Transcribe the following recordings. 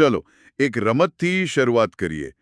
ચલો એક રમતથી શરૂઆત કરીએ.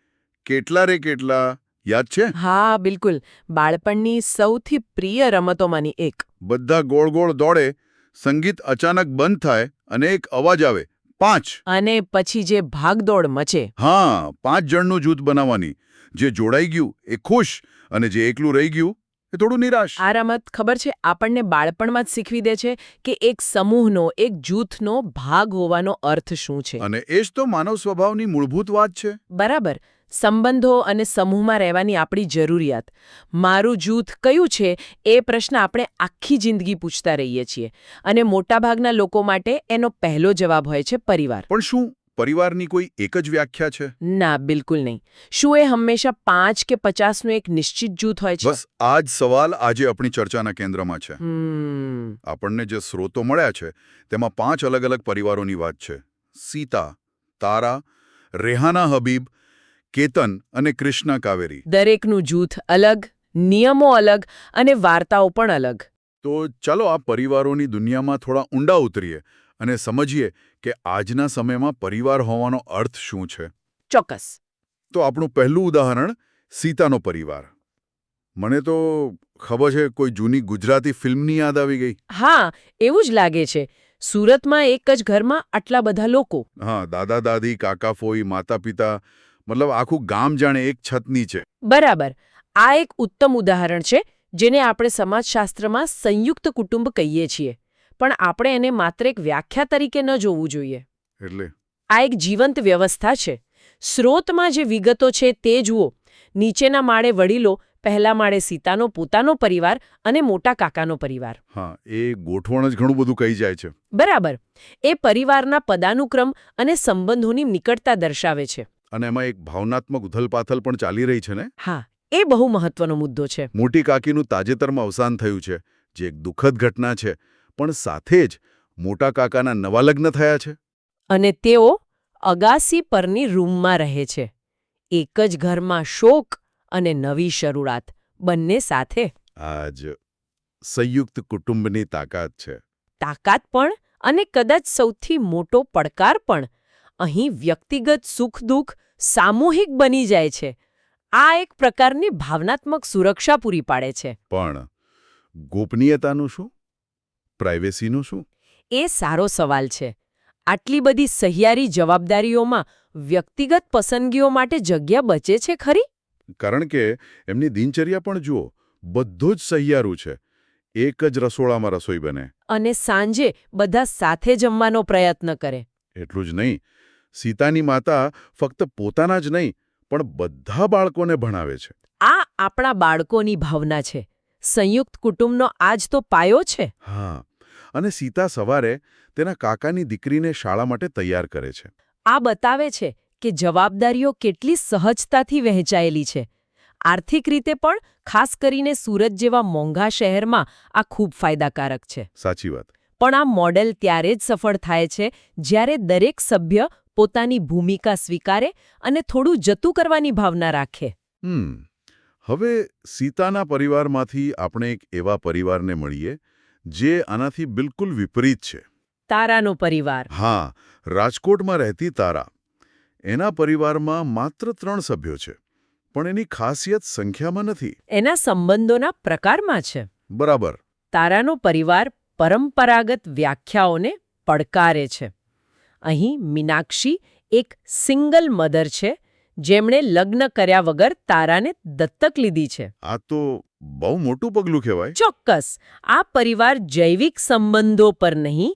કેટલા રે કેટલા? યાદ છે? હા બિલકુલ. બાળપણની સૌથી પ્રિય રમતોમાંની એક. બધા ગોળ ગોળ દોડે સંગીત અચાનક બંધ થાય અને એક અવાજ આવે. પાંચ. અને પછી જે ભાગદોડ મચે. હા પાંચ જણનું જૂથ બનાવવાની. જે જોડાઈ ગયું એ ખુશ અને જે એકલું રહી ગયું એ થોડું નિરાશ. આ રમત ખબર છે આપણને બાળપણમાં જ શીખવી દે છે કે એક સમૂહનો એક જૂથનો ભાગ હોવાનો અર્થ શું છે. અને એ જ તો માનવ સ્વભાવની મૂળભૂત વાત છે. બરાબર. સંબંધો અને સમૂહમાં રહેવાની આપણી જરૂરિયાત. મારું જૂથ કયું છે એ પ્રશ્ન આપણે આખી જિંદગી પૂછતા રહીએ છીએ. અને મોટાભાગના લોકો માટે એનો પહેલો જવાબ હોય છે પરિવાર. પણ શું પરિવારની કોઈ એક જ વ્યાખ્યા છે? ના બિલકુલ નહીં. શું એ હંમેશા પાંચ કે પચાસનું એક નિશ્ચિત જૂથ હોય છે? બસ આ જ સવાલ આજે આપણી ચર્ચાના કેન્દ્રમાં છે. આપણને જે સ્રોતો મળ્યા છે તેમાં પાંચ અલગ અલગ પરિવારોની વાત છે. સીતા તારા રેહાના હબીબ કેતન અને કૃષ્ણ કાવેરી. દરેકનું જૂથ અલગ નિયમો અલગ અને વાર્તાઓ પણ અલગ. તો ચાલો આ પરિવારોની દુનિયામાં થોડા ઊંડા ઉતરીએ. અને સમજીએ કે આજના સમયમાં પરિવાર હોવાનો અર્થ શું છે. ચોક્કસ. તો આપણું પહેલું ઉદાહરણ સીતાનો પરિવાર. મને તો ખબર છે કોઈ જૂની ગુજરાતી ફિલ્મની યાદ આવી ગઈ. હા એવું જ લાગે છે. સુરતમાં એક જ ઘરમાં આટલા બધા લોકો. હા દાદા દાદી કાકા ફોઈ માતા પિતા મતલબ આખું ગામ જાણે એક છતની છે. બરાબર. આ એક ઉત્તમ ઉદાહરણ છે જેને આપણે સમાજશાસ્ત્રમાં સંયુક્ત કુટુંબ કહીએ છીએ. પણ આપણે એને માત્ર એક વ્યાખ્યા તરીકે ન જોવું જોઈએ. એટલે? આ એક જીવંત વ્યવસ્થા છે. સ્રોતમાં જે વિગતો છે તે જુઓ. નીચેના માળે વડીલો પહેલા માળે સીતાનો પોતાનો પરિવાર અને મોટા કાકાનો પરિવાર. હા એ ગોઠવણ જ ઘણું બધું કહી જાય છે. બરાબર. એ પરિવારના પદાનુક્રમ અને સંબંધોની નિકટતા દર્શાવે છે. અને એમાં એક ભાવનાત્મક ઉથલપાથલ પણ ચાલી રહી છે ને? હા એ બહુ મહત્વનો મુદ્દો છે. મોટી કાકીનું તાજેતરમાં અવસાન થયું છે. જે એક દુઃખદ ઘટના છે. પણ સાથે જ મોટા કાકાના નવા લગ્ન થયા છે. અને તેઓ અગાસી પરની રૂમમાં રહે છે. એક જ ઘરમાં શોક અને નવી શરૂઆત બંને સાથે. આજ સંયુક્ત કુટુંબની તાકાત છે. તાકાત પણ અને કદાચ સૌથી મોટો પડકાર પણ. અહીં વ્યક્તિગત સુખ દુઃખ સામૂહિક બની જાય છે. આ એક પ્રકારની ભાવનાત્મક સુરક્ષા પૂરી પાડે છે. પણ ગોપનીયતાનું શું? પ્રાઇવેસીનું શું? એ સારો સવાલ છે. આટલી બધી સહિયારી જવાબદારીઓમાં વ્યક્તિગત પસંદગીઓ માટે જગ્યા બચે છે ખરી? કારણ કે એમની દિનચર્યા પણ જુઓ બધું જ સહિયારું છે. એક જ રસોડામાં રસોઈ બને. અને સાંજે બધા સાથે જમવાનો પ્રયત્ન કરે. એટલું જ નહીં. સીતાની માતા ફક્ત પોતાના જ નહીં પણ બધા બાળકોને ભણાવે છે. આ આપણા બાળકોની ભાવના છે. સંયુક્ત કુટુંબનો આજ તો પાયો છે. હા. અને સીતા સવારે તેના કાકાની દીકરીને શાળા માટે તૈયાર કરે છે. આ બતાવે છે કે જવાબદારીઓ કેટલી સહજતાથી વહેંચાયેલી છે. આર્થિક રીતે પણ ખાસ કરીને સુરત જેવા મોંઘા શહેરમાં આ ખૂબ ફાયદાકારક છે. સાચી વાત. પણ આ મોડેલ ત્યારે જ સફળ થાય છે જ્યારે દરેક સભ્ય પોતાની ભૂમિકા સ્વીકારે અને થોડું જતું કરવાની ભાવના રાખે. હમ. હવે સીતાના પરિવારમાંથી આપણે એક એવા પરિવારને મળીએ જે આનાથી બિલકુલ વિપરીત છે. તારાનો પરિવાર. હા રાજકોટમાં રહેતી તારા. એના પરિવારમાં માત્ર ત્રણ સભ્યો છે પણ એની ખાસિયત સંખ્યામાં નથી. એના સંબંધોના પ્રકારમાં છે. બરાબર. તારાનો પરિવાર પરંપરાગત વ્યાખ્યાઓને પડકારે છે. અહીં મીનાક્ષી એક સિંગલ મધર છે જેમણે લગ્ન કર્યા વગર તારાને દત્તક લીધી છે. આ તો બહુ મોટું પગલું કહેવાય. ચોક્કસ આ પરિવાર જૈવિક સંબંધો પર નહીં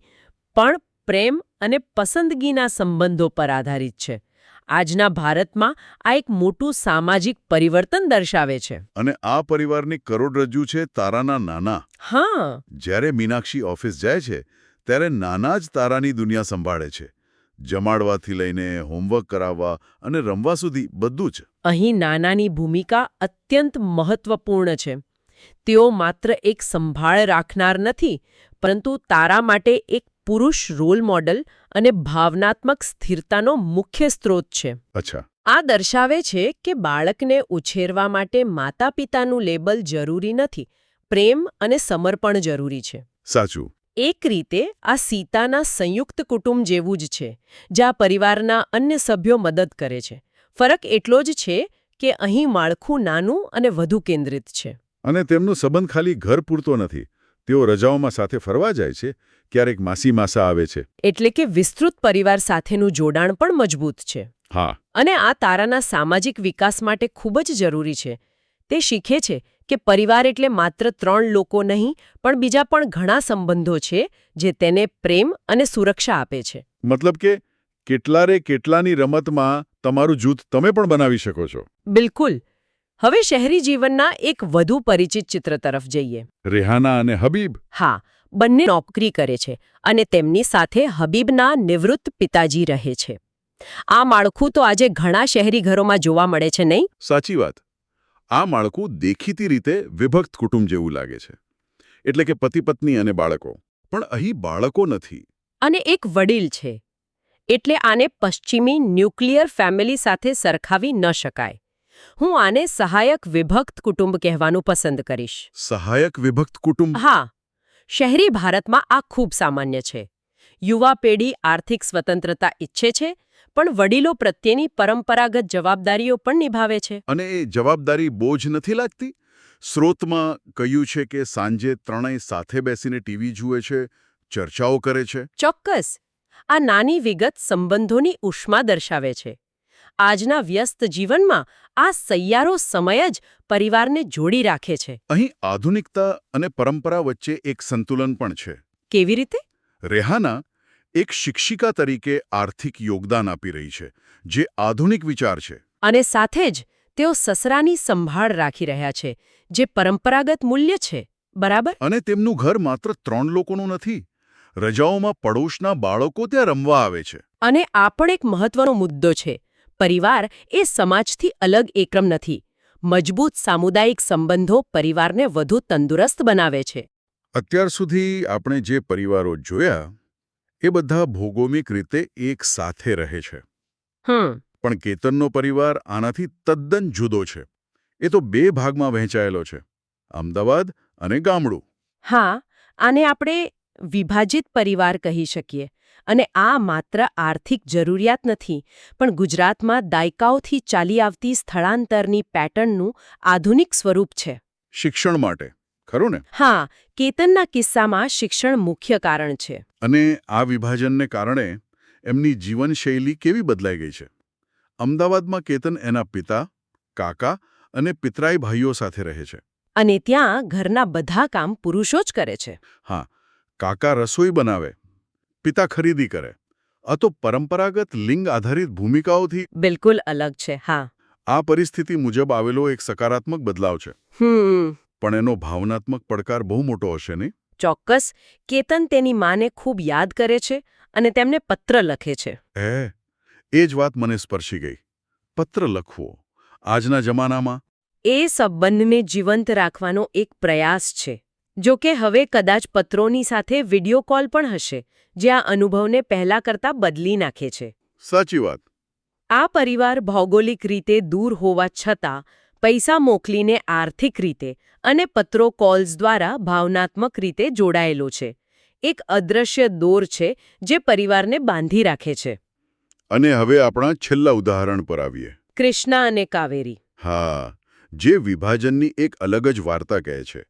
પણ પ્રેમ અને પસંદગીના સંબંધો પર આધારિત છે. આજના ભારતમાં આ એક મોટું સામાજિક પરિવર્તન દર્શાવે છે. અને આ પરિવારની કરોડરજ્જુ છે તારાના નાના. હા. જ્યારે મીનાક્ષી ઓફિસ જાય છે ત્યારે નાના જ તારાની દુનિયા સંભાળે છે. જમાડવાથી લઈને હોમવર્ક કરાવવા અને રમવા સુધી બધું જ. અહીં નાનાની ભૂમિકા અત્યંત મહત્વપૂર્ણ છે. તેઓ માત્ર એક સંભાળ રાખનાર નથી પરંતુ તારા માટે એક પુરુષ રોલ મોડલ અને ભાવનાત્મક સ્થિરતાનો મુખ્ય સ્ત્રોત છે. અચ્છા. આ દર્શાવે છે કે બાળકને ઉછેરવા માટે માતા પિતાનું લેબલ જરૂરી નથી પ્રેમ અને સમર્પણ જરૂરી છે. સાચું. એક રીતે આ સીતાના સંયુક્ત કુટુંબ જેવું જ છે જ્યાં પરિવારના અન્ય સભ્યો મદદ કરે છે. ફરક એટલો જ છે કે અહીં માળખું નાનું અને વધુ કેન્દ્રિત છે. અને તેમનો સંબંધ ખાલી ઘર પૂરતો નથી. તેઓ રજાઓમાં સાથે ફરવા જાય છે ક્યારેક માસી માસા આવે છે. એટલે કે વિસ્તૃત પરિવાર સાથેનું જોડાણ પણ મજબૂત છે. હા. અને આ તારાના સામાજિક વિકાસ માટે ખૂબ જ જરૂરી છે. તે શીખે છે કે પરિવાર એટલે માત્ર ત્રણ લોકો નહીં પણ બીજા પણ ઘણા સંબંધો છે જે તેને પ્રેમ અને સુરક્ષા આપે છે. મતલબ કે કેટલારે કેટલાની રમતમાં તમારું જૂથ તમે પણ બનાવી શકો છો. બિલકુલ. હવે શહેરી જીવનના એક વધુ પરિચિત ચિત્ર તરફ જઈએ. રેહાના અને હબીબ. હા બંને નોકરી કરે છે અને તેમની સાથે હબીબના નિવૃત્ત પિતાજી રહે છે. આ માળખું તો આજે ઘણા શહેરી ઘરોમાં જોવા મળે છે નહીં? સાચી વાત. આ માળખું દેખીતી રીતે વિભક્ત કુટુંબ જેવું લાગે છે. એટલે કે પતિ પત્ની અને બાળકો. પણ અહીં બાળકો નથી. અને એક વડીલ છે. એટલે આને પશ્ચિમી ન્યુક્લિયર ફેમિલી સાથે સરખાવી ન શકાય. હું આને સહાયક વિભક્ત કુટુંબ કહેવાનું પસંદ કરીશ. સહાયક વિભક્ત કુટુંબ? હા. શહેરી ભારતમાં આ ખૂબ સામાન્ય છે. યુવા પેઢી આર્થિક સ્વતંત્રતા ઈચ્છે છે પણ વડીલો પ્રત્યેની પરંપરાગત જવાબદારીઓ પણ નિભાવે છે. અને એ જવાબદારી બોજ નથી લાગતી? સ્રોતમાં કહ્યું છે કે સાંજે ત્રણેય સાથે બેસીને ટીવી જુએ છે ચર્ચાઓ કરે છે. ચોક્કસ. આ નાની વિગત સંબંધોની ઉષ્મા દર્શાવે છે. આજના વ્યસ્ત જીવનમાં આ સૈયારો સમય જ પરિવારને જોડી રાખે છે. અહીં આધુનિકતા અને પરંપરા વચ્ચે એક સંતુલન પણ છે. કેવી રીતે? રેહાના એક શિક્ષિકા તરીકે આર્થિક યોગદાન આપી રહી છે જે આધુનિક વિચાર છે. અને સાથે જ તેઓ સસરાની સંભાળ રાખી રહ્યા છે જે પરંપરાગત મૂલ્ય છે બરાબર? અને તેમનું ઘર માત્ર ત્રણ લોકોનું નથી રજાઓમાં પડોશના બાળકો ત્યાં રમવા આવે છે. અને આ પણ એક મહત્વનો મુદ્દો છે પરિવાર એ સમાજથી અલગ એકમ નથી મજબૂત સામુદાયિક સંબંધો પરિવારને વધુ તંદુરસ્ત બનાવે છે. અત્યાર સુધી આપણે જે પરિવારો જોયા એ બધા ભૌગોલિક રીતે એક સાથે રહે છે. પણ કેતનનો પરિવાર આનાથી તદ્દન જુદો છે. એ તો બે ભાગમાં વહેંચાયેલો છે. અમદાવાદ અને ગામડું. હા આને આપણે વિભાજિત પરિવાર કહી શકીએ. અને આ માત્ર આર્થિક જરૂરિયાત નથી પણ ગુજરાતમાં દાયકાઓથી ચાલી આવતી સ્થળાંતરની પેટર્નનું આધુનિક સ્વરૂપ છે. શિક્ષણ માટે. ખરું ને? હા કેતનના કિસ્સામાં શિક્ષણ મુખ્ય કારણ છે. અને આ વિભાજનને કારણે એમની જીવનશૈલી કેવી બદલાઈ ગઈ છે? અમદાવાદમાં કેતન એના પિતા કાકા અને પિતરાઈ ભાઈઓ સાથે રહે છે. અને ત્યાં ઘરના બધા કામ પુરુષો જ કરે છે. હા કાકા રસોઈ બનાવે પિતા ખરીદી કરે. આ તો પરંપરાગત લિંગ આધારિત ભૂમિકાઓથી બિલકુલ અલગ છે હા. આ પરિસ્થિતિ મુજબ આવેલો એક સકારાત્મક બદલાવ છે. હમ. પણ એનો ભાવનાત્મક પડકાર બહુ મોટો હશે નહીં? ચોક્કસ. કેતન તેની માને ખૂબ યાદ કરે છે અને તેમને પત્ર લખે છે. એ એ જ વાત મને સ્પર્શી ગઈ. પત્ર લખવો આજના જમાનામાં? એ સંબંધને જીવંત રાખવાનો એક પ્રયાસ છે. જો કે હવે કદાચ પત્રોની સાથે વિડિયો કોલ પણ હશે જે આ અનુભવને પહેલા કરતા બદલી નાખે છે. સાચી વાત. આ પરિવાર ભૌગોલિક રીતે દૂર હોવા છતાં પૈસા મોકલીને આર્થિક રીતે અને પત્રો કોલ્સ દ્વારા ભાવનાત્મક રીતે જોડાયેલો છે. એક અદ્રશ્ય દોર છે જે પરિવારને બાંધી રાખે છે. અને હવે આપણા છેલ્લા ઉદાહરણ પર આવીએ. કૃષ્ણા અને કાવેરી. હા જે વિભાજનની એક અલગ જ વાર્તા કહે છે.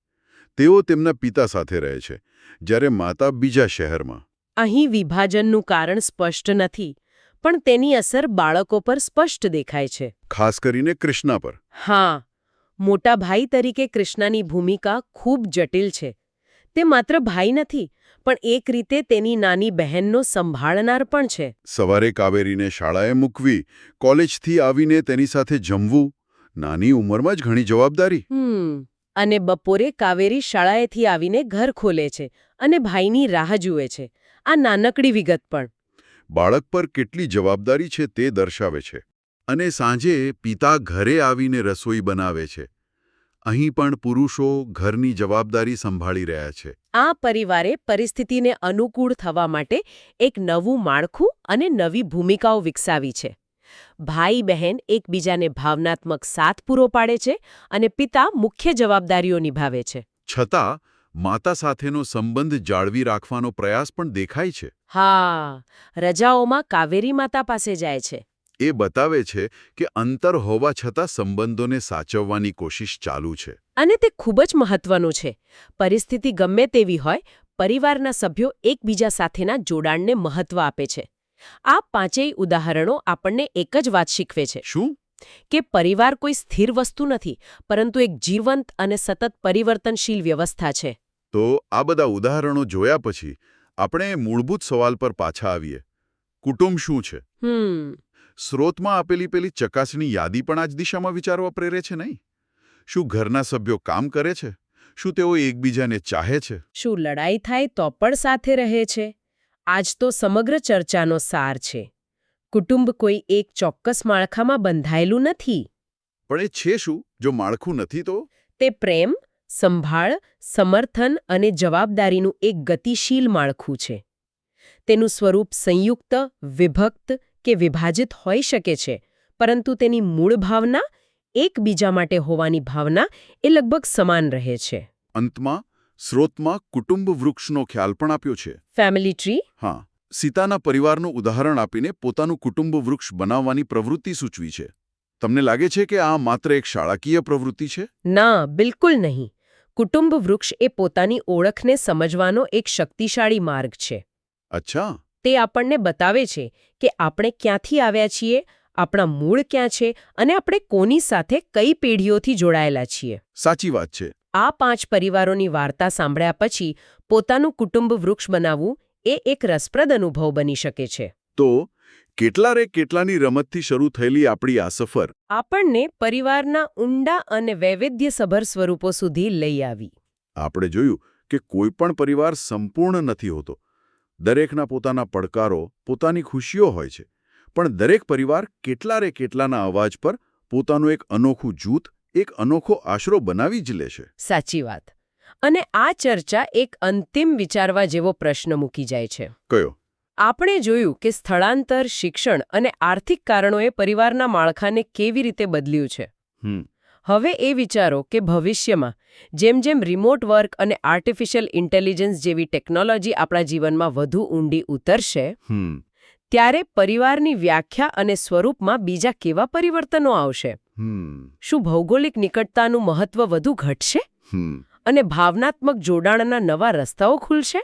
તેઓ તેમના પિતા સાથે રહે છે જ્યારે માતા બીજા શહેરમાં. અહીં વિભાજનનું કારણ સ્પષ્ટ નથી પણ તેની અસર બાળકો પર સ્પષ્ટ દેખાય છે. ખાસ કરીને કૃષ્ણા પર. હા મોટા ભાઈ તરીકે કૃષ્ણાની ભૂમિકા ખૂબ જટિલ છે. તે માત્ર ભાઈ નથી પણ એક રીતે તેની નાની બહેનનો સંભાળનાર પણ છે. સવારે કાવેરીને શાળાએ મૂકવી કોલેજથી આવીને તેની સાથે જમવું નાની ઉંમરમાં જ ઘણી જવાબદારી. અને બપોરે કાવેરી શાળાએથી આવીને ઘર ખોલે છે અને ભાઈની રાહ જુએ છે. આ નાનકડી વિગત પણ. બાળક પર કેટલી જવાબદારી છે તે દર્શાવે છે. અને સાંજે પિતા ઘરે આવીને રસોઈ બનાવે છે. અહીં પણ પુરુષો ઘરની જવાબદારી સંભાળી રહ્યા છે. આ પરિવારે પરિસ્થિતિને અનુકૂળ થવા માટે એક નવું માળખું અને નવી ભૂમિકાઓ વિકસાવી છે. ભાઈ બહેન એકબીજાને ભાવનાત્મક સાથ પૂરો પાડે છે અને પિતા મુખ્ય જવાબદારીઓ નિભાવે છે. છતાં માતા સાથેનો સંબંધ જાળવી રાખવાનો પ્રયાસ પણ દેખાય છે. હા રજાઓમાં કાવેરી માતા પાસે જાય છે. એ બતાવે છે કે અંતર હોવા છતાં સંબંધોને સાચવવાની કોશિશ ચાલુ છે. અને તે ખૂબ જ મહત્વનું છે. પરિસ્થિતિ ગમે તેવી હોય પરિવારના સભ્યો એકબીજા સાથેના જોડાણને મહત્વ આપે છે. આ પાંચેય ઉદાહરણો આપણને એક જ વાત શીખવે છે. શું? કે પરિવાર કોઈ સ્થિર વસ્તુ નથી પરંતુ એક જીવંત અને સતત પરિવર્તનશીલ વ્યવસ્થા છે. તો આ બધા ઉદાહરણો જોયા પછી આપણે મૂળભૂત સવાલ પર પાછા આવીએ. કુટુંબ શું છે? હમ. સ્રોતમાં આપેલી પેલી ચકાસણી યાદી પણ આ જ દિશામાં વિચારવા પ્રેરે છે નહીં? શું ઘરના સભ્યો કામ કરે છે? શું તેઓ એકબીજાને ચાહે છે? શું લડાઈ થાય તો પણ સાથે રહે છે? આજ તો સમગ્ર ચર્ચાનો સાર છે. કુટુંબ કોઈ એક ચોક્કસ માળખામાં બંધાયેલું નથી. પણ એ છે શું? જો માળખું નથી તો? તે પ્રેમ સંભાળ સમર્થન અને જવાબદારીનું એક ગતિશીલ માળખું છે. તેનું સ્વરૂપ સંયુક્ત વિભક્ત કે વિભાજિત હોઈ શકે છે પરંતુ તેની મૂળ ભાવના એકબીજા માટે હોવાની ભાવના એ લગભગ સમાન રહે છે. અંતમાં સ્રોતમાં કુટુંબ વૃક્ષનો ખ્યાલ પણ આપ્યો છે. ફેમિલી ટ્રી હા સીતાના પરિવારનું ઉદાહરણ આપીને પોતાનું કુટુંબ વૃક્ષ બનાવવાની પ્રવૃત્તિ સૂચવી છે. તમને લાગે છે કે આ માત્ર એક શાળાકીય પ્રવૃત્તિ છે? ના બિલકુલ નહીં. કુટુંબ વૃક્ષ એ પોતાની ઓળખને સમજવાનો એક શક્તિશાળી માર્ગ છે. અચ્છા. તે આપણને બતાવે છે કે આપણે ક્યાંથી આવ્યા છીએ આપણા મૂળ ક્યાં છે અને આપણે કોની સાથે કઈ પેઢીઓથી જોડાયેલા છીએ. સાચી વાત છે. આ પાંચ પરિવારોની વાર્તા સાંભળ્યા પછી પોતાનું કુટુંબ વૃક્ષ બનાવવું એ એક રસપ્રદ અનુભવ બની શકે છે. તો કેટલા રે કેટલાની રમતથી શરૂ થયેલી આપણી આ સફર? આપણને પરિવારના ઊંડા અને વૈવિધ્યસભર સ્વરૂપો સુધી લઈ આવી. આપણે જોયું કે કોઈ પણ પરિવાર સંપૂર્ણ નથી હોતો. દરેકના પોતાના પડકારો પોતાની ખુશીઓ હોય છે. પણ દરેક પરિવાર કેટલા રે કેટલાના અવાજ પર પોતાનું એક અનોખું જૂથ એક અનોખો આશરો બનાવી જ લે છે. સાચી વાત. અને આ ચર્ચા એક અંતિમ વિચારવા જેવો પ્રશ્ન મૂકી જાય છે. કયો? આપણે જોયું કે સ્થળાંતર શિક્ષણ અને આર્થિક કારણોએ પરિવારના માળખાને કેવી રીતે બદલ્યું છે. હવે એ વિચારો કે ભવિષ્યમાં જેમ જેમ રિમોટ વર્ક અને આર્ટિફિશિયલ ઇન્ટેલિજન્સ જેવી ટેકનોલોજી આપણા જીવનમાં વધુ ઊંડી ઉતરશે ત્યારે પરિવારની વ્યાખ્યા અને સ્વરૂપમાં બીજા કેવા પરિવર્તનો આવશે? શું ભૌગોલિક નિકટતાનું મહત્વ વધુ ઘટશે? અને ભાવનાત્મક જોડાણના નવા રસ્તાઓ ખુલશે?